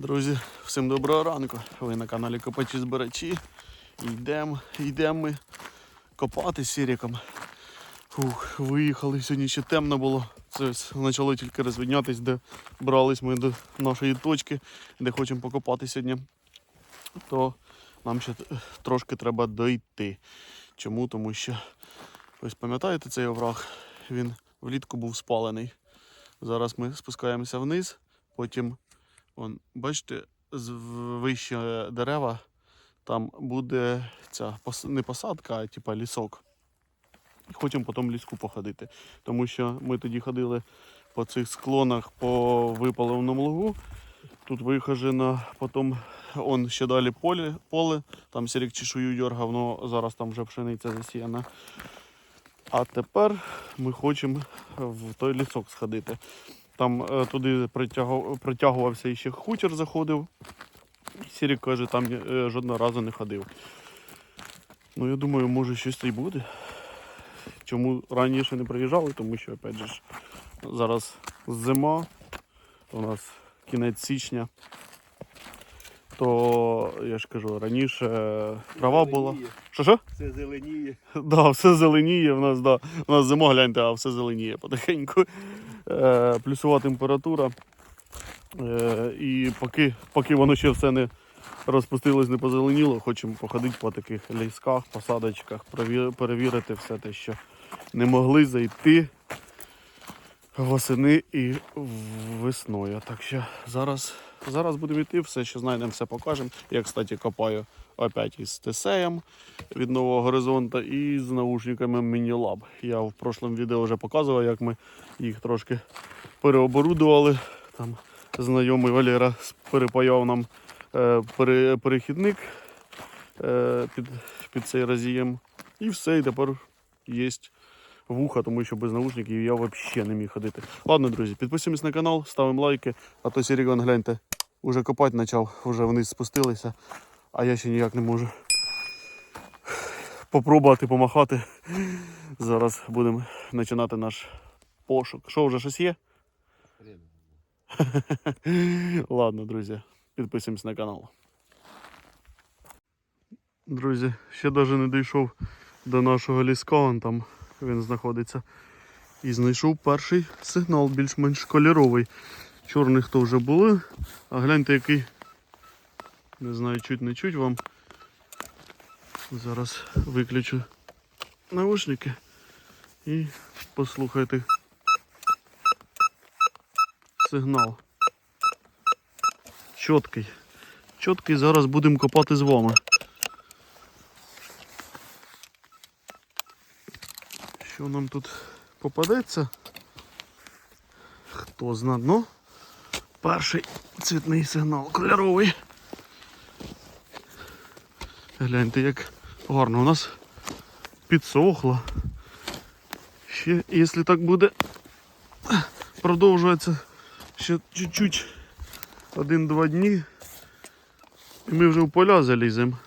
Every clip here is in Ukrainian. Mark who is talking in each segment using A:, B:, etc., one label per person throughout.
A: Друзі, всім доброго ранку. Ви на каналі Копачі Збирачі. Йдемо, йдемо ми копати з Сіріком. Фух, виїхали, сьогодні ще темно було. Це почало тільки розвіднятись, де брались ми до нашої точки, де хочемо покопати сьогодні. То нам ще трошки треба дойти. Чому? Тому що ось пам'ятаєте цей овраг? Він влітку був спалений. Зараз ми спускаємося вниз, потім Вон, бачите, вище дерева там буде ця не посадка, а типа лісок. Хочемо потім ліску походити. Тому що ми тоді ходили по цих склонах по випаленому лугу. Тут вихожено, потім он ще далі поле, поле там сірік чешую дьоргав, але зараз там вже пшениця засіяна. А тепер ми хочемо в той лісок сходити. Там е, туди притягувався і ще хутір заходив. Сірік каже, там е, жодного разу не ходив. Ну, я думаю, може щось й буде. Чому раніше не приїжджали, тому що, опять же, зараз зима, у нас кінець січня. То я ж кажу, раніше трава була. Що що?
B: Все зеленіє.
A: Да, все зеленіє в нас, да. У нас зима, гляньте, а все зеленіє потихеньку. Е, плюсова температура. Е, і поки, поки воно ще все не розпустилось, не позеленіло, хочемо походити по таких лісках, посадочках, перевірити все те, що не могли зайти восени і весною. Так що зараз, зараз будемо йти, все, що знайдемо, все покажемо. Я, кстати, копаю опять із тесеєм від нового горизонта і з наушниками Minilab. Я в прошлому відео вже показував, як ми їх трошки переоборудували. Там знайомий Валера перепаяв нам е, пере- перехідник е, під, під цей разієм. І все, і тепер є вуха, тому що без наушників я взагалі не міг ходити. Ладно, друзі, підписуємось на канал, ставимо лайки, а то Сірігон, гляньте, уже копати почав, вже вниз спустилися, а я ще ніяк не можу попробувати помахати. Зараз будемо починати наш пошук. Що, вже щось є? Ладно, друзі, підписуємось на канал. Друзі, ще навіть не дійшов до нашого ліска, он там він знаходиться. І знайшов перший сигнал, більш-менш кольоровий. Чорних то вже були, а гляньте який. Не знаю, чуть не чуть вам. Зараз виключу наушники і послухайте сигнал. Чіткий. Чіткий зараз будемо копати з вами. Що нам тут попадеться? Хто зна дно? Перший цвітний сигнал кольоровий. Гляньте, як гарно у нас підсохло. Ще, якщо так буде продовжуватися ще чуть-чуть один-два дні, і ми вже в поля заліземо.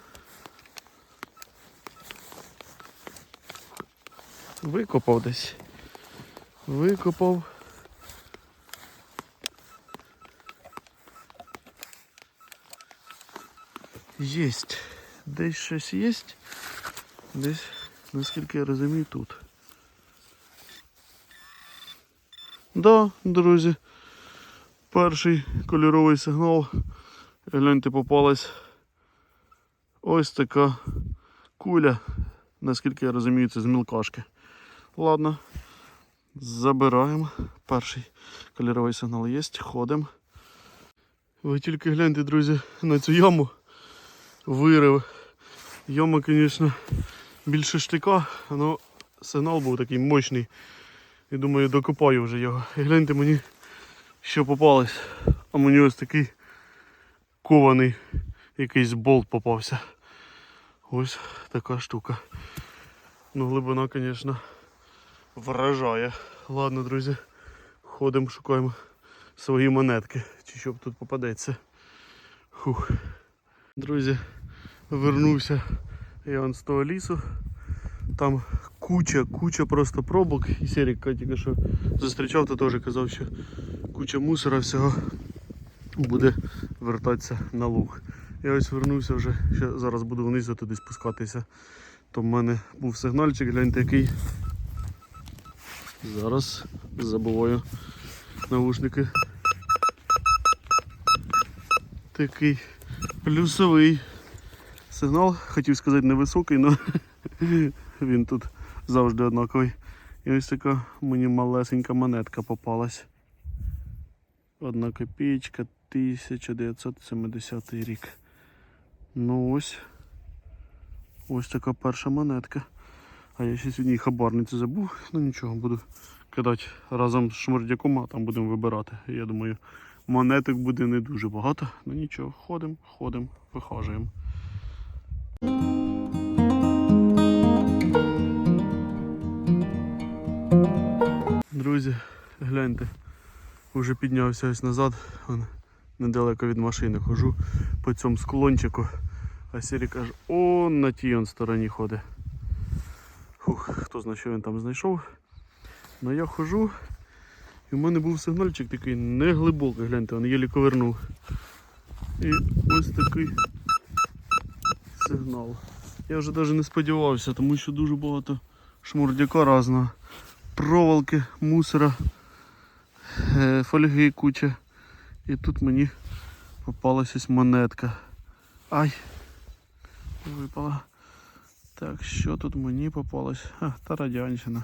A: Викопав десь. Викопав. Єсть. Десь щось є. Десь, наскільки я розумію, тут. Да, друзі. Перший кольоровий сигнал. Гляньте, попалась ось така куля. Наскільки я розумію, це з мілкашки. Ладно. Забираємо. Перший кольоровий сигнал є. Ходимо. Ви тільки гляньте, друзі, на цю яму. Вирив. Яма, звісно, більше штика, але сигнал був такий мощний. І думаю, докопаю вже його. І гляньте мені, що попалось. А мені ось такий кований якийсь болт попався. Ось така штука. Ну, глибина, звісно, вражає. Ладно, друзі, ходимо, шукаємо свої монетки, чи що тут попадеться. Фух. Друзі, вернувся я вон з того лісу. Там куча, куча просто пробок. І Серік тільки що зустрічав, то теж казав, що куча мусора всього буде вертатися на луг. Я ось вернувся вже, ще зараз буду вниз туди спускатися. То в мене був сигнальчик, гляньте який. Зараз забуваю наушники. Такий плюсовий сигнал, хотів сказати невисокий, але він тут завжди однаковий. І ось така мені малесенька монетка попалась. Одна копієчка 1970 рік. Ну ось. Ось така перша монетка. А я ще сьогодні хабарницю забув, ну нічого, буду кидати разом з шмурдяком, а там будемо вибирати. Я думаю, монеток буде не дуже багато, ну нічого, ходимо, ходимо, вихажуємо. Друзі, гляньте, вже піднявся ось назад, вон, недалеко від машини хожу по цьому склончику. А Сірі каже, о, на тій он стороні ходить. Фух, хто знає, що він там знайшов. Ну я хожу, і в мене був сигнальчик такий неглибокий, гляньте, він єлі ковернув. І ось такий сигнал. Я вже навіть не сподівався, тому що дуже багато шмурдяка різного. Проволоки, мусора, е, фольги куча. І тут мені попалась монетка. Ай! Випала. Так, що тут мені попалось? А, та радянщина.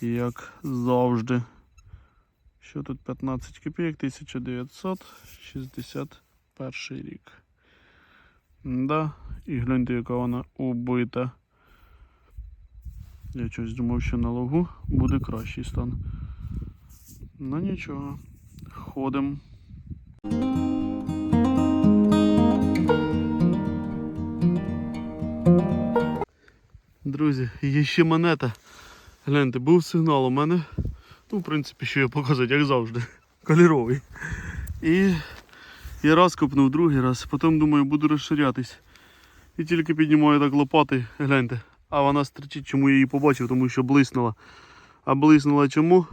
A: Як завжди. Що тут 15 копійок, 1961 рік. Да, і гляньте, яка вона убита. Я щось думав, що на лугу буде кращий стан. Ну нічого. Ходимо. Друзі, є ще монета. Гляньте, був сигнал у мене. Ну, в принципі, що я показати, як завжди. Кольоровий. І я раз копнув, другий раз, потім думаю, буду розширятись. І тільки піднімаю так лопати, гляньте. А вона стрічить, чому я її побачив, тому що блиснула. А блиснула чому?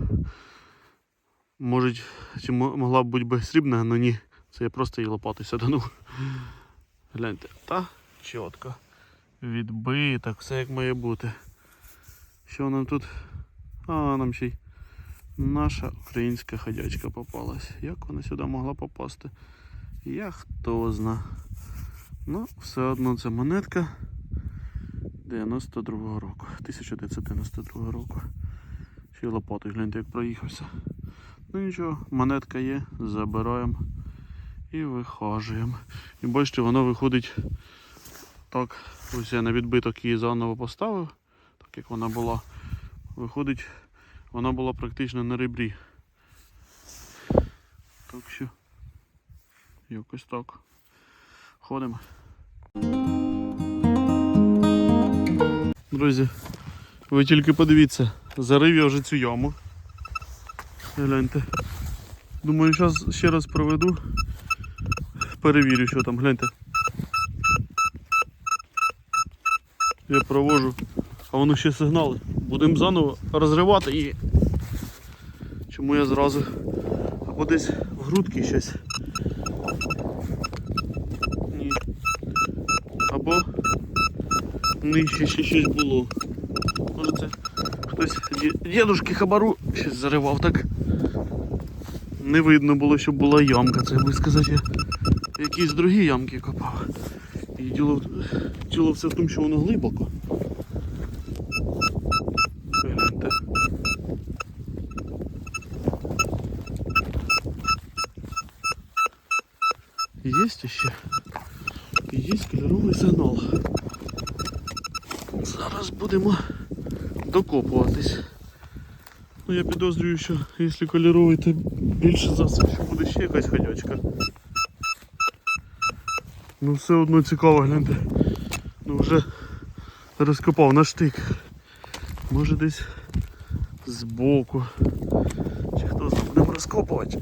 A: Може, чи могла б бути би срібна, але ні. Це я просто її лопатою саданув. Гляньте, та чітко. Відбиток, все як має бути. Що нам тут? А, нам ще й наша українська ходячка попалась. Як вона сюди могла попасти? Я хто зна. Ну, все одно це монетка 92-го року. 1992 року. Ще лопатою, гляньте, як проїхався. Ну нічого, монетка є, забираємо і вихажуємо. І бачите, воно виходить так. Ось я на відбиток її заново поставив, так як вона була. Виходить, вона була практично на ребрі. Так що якось так. Ходимо. Друзі, ви тільки подивіться, зарив я вже цю яму. Гляньте. Думаю, зараз ще раз проведу. Перевірю, що там, гляньте. Я провожу, а воно ще сигнали. Будемо заново розривати її. Чому я зразу або десь в грудки щось. Нижче ще щось було. Може це хтось ді- дідушки хабару щось заривав так. Не видно було, щоб була ямка, це би сказати, якісь другі ямки копав. І діло, діло все в тому, що воно глибоко. Гляньте. Є ще? Є сигнал. Зараз будемо докопуватись. Ну я підозрюю, що якщо кольоровий, то більше за все, що буде ще якась ходячка. Ну все одно цікаво, гляньте. Ну вже розкопав на штик. Може десь збоку. Чи хто знає, будемо розкопувати.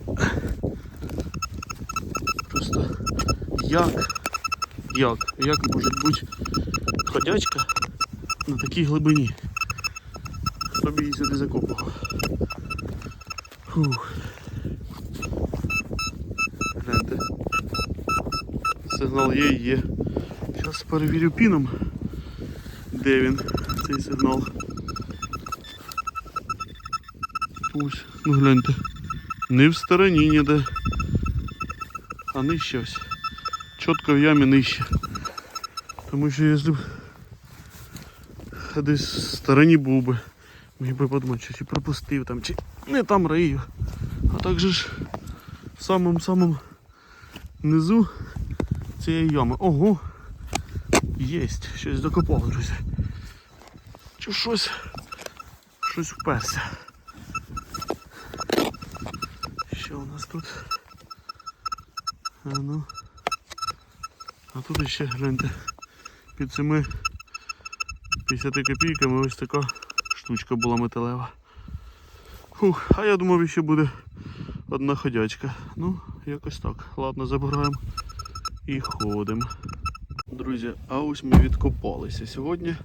A: Просто як? Як? Як може бути ходячка на такій глибині? Хто б її сюди закопав? Фух. Гляньте. Сигнал є, є. Зараз перевірю піном. Де він, цей сигнал. Ось, ну гляньте. Не в стороні ніде. А нижче ось. Чітко в ямі нижче. Тому що якщо десь в стороні був міг би подумати, що чи пропустив там, чи не там рию. А так же ж в самому-самому низу цієї ями. Ого! Єсть, щось докопало, друзі. Чи щось, щось вперся. Що у нас тут? А ну. А тут ще гляньте. Під цими 50 копійками ось така штучка була металева. Фух, а я думав, ще буде одна ходячка. Ну, якось так. Ладно, забираємо і ходимо. Друзі, а ось ми відкопалися сьогодні.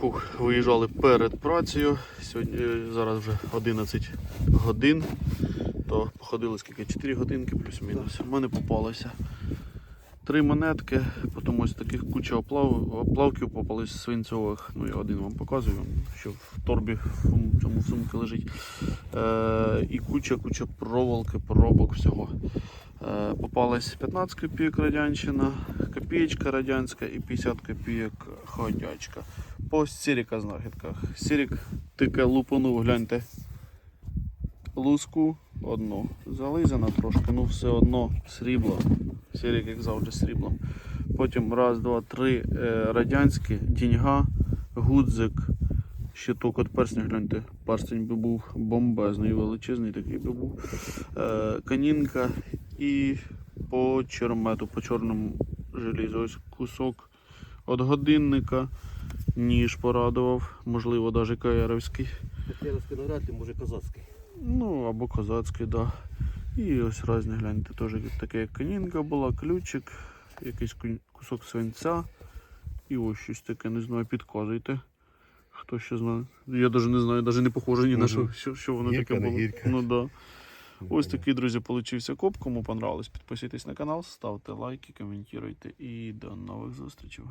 A: Фух, виїжджали перед працею. Сьогодні е, зараз вже 11 годин. То походили скільки? 4 годинки плюс-мінус. У мене попалося три монетки, потім ось таких куча оплав, оплавків попались свинцьових. Ну я один вам показую, що в торбі в цьому сумці лежить. Е, і куча, куча проволоки, поробок всього. Е, попалась 15 копійок радянщина, копієчка радянська і 50 копійок ходячка. По сіріка знахідках. Сірік тільки лупанув, гляньте. Луску одну. Зализана трошки, ну все одно срібло. Сірік, як завжди, сріблом. Потім раз, два, три е, радянські, діньга, гудзик, щиток від персня, гляньте, перстень би був бомбезний, величезний такий би був. Е, канінка і по чермету, по чорному желізу. Ось кусок від годинника, ніж порадував, можливо, навіть каєровський.
B: Петрівський навряд ли, може козацький.
A: Ну, або козацький, да. І ось різні, гляньте, теж таке як канінка була, ключик, якийсь кусок свинця. І ось щось таке, не знаю, підказуйте. Хто ще знає. Я навіть не знаю, навіть не похоже ні на що, що, що воно
C: Гірка,
A: таке було.
C: гірка.
A: Ну да. Ось такий, друзі, получився коп. Кому понравилось, підписуйтесь на канал, ставте лайки, коментуйте і до нових зустрічей.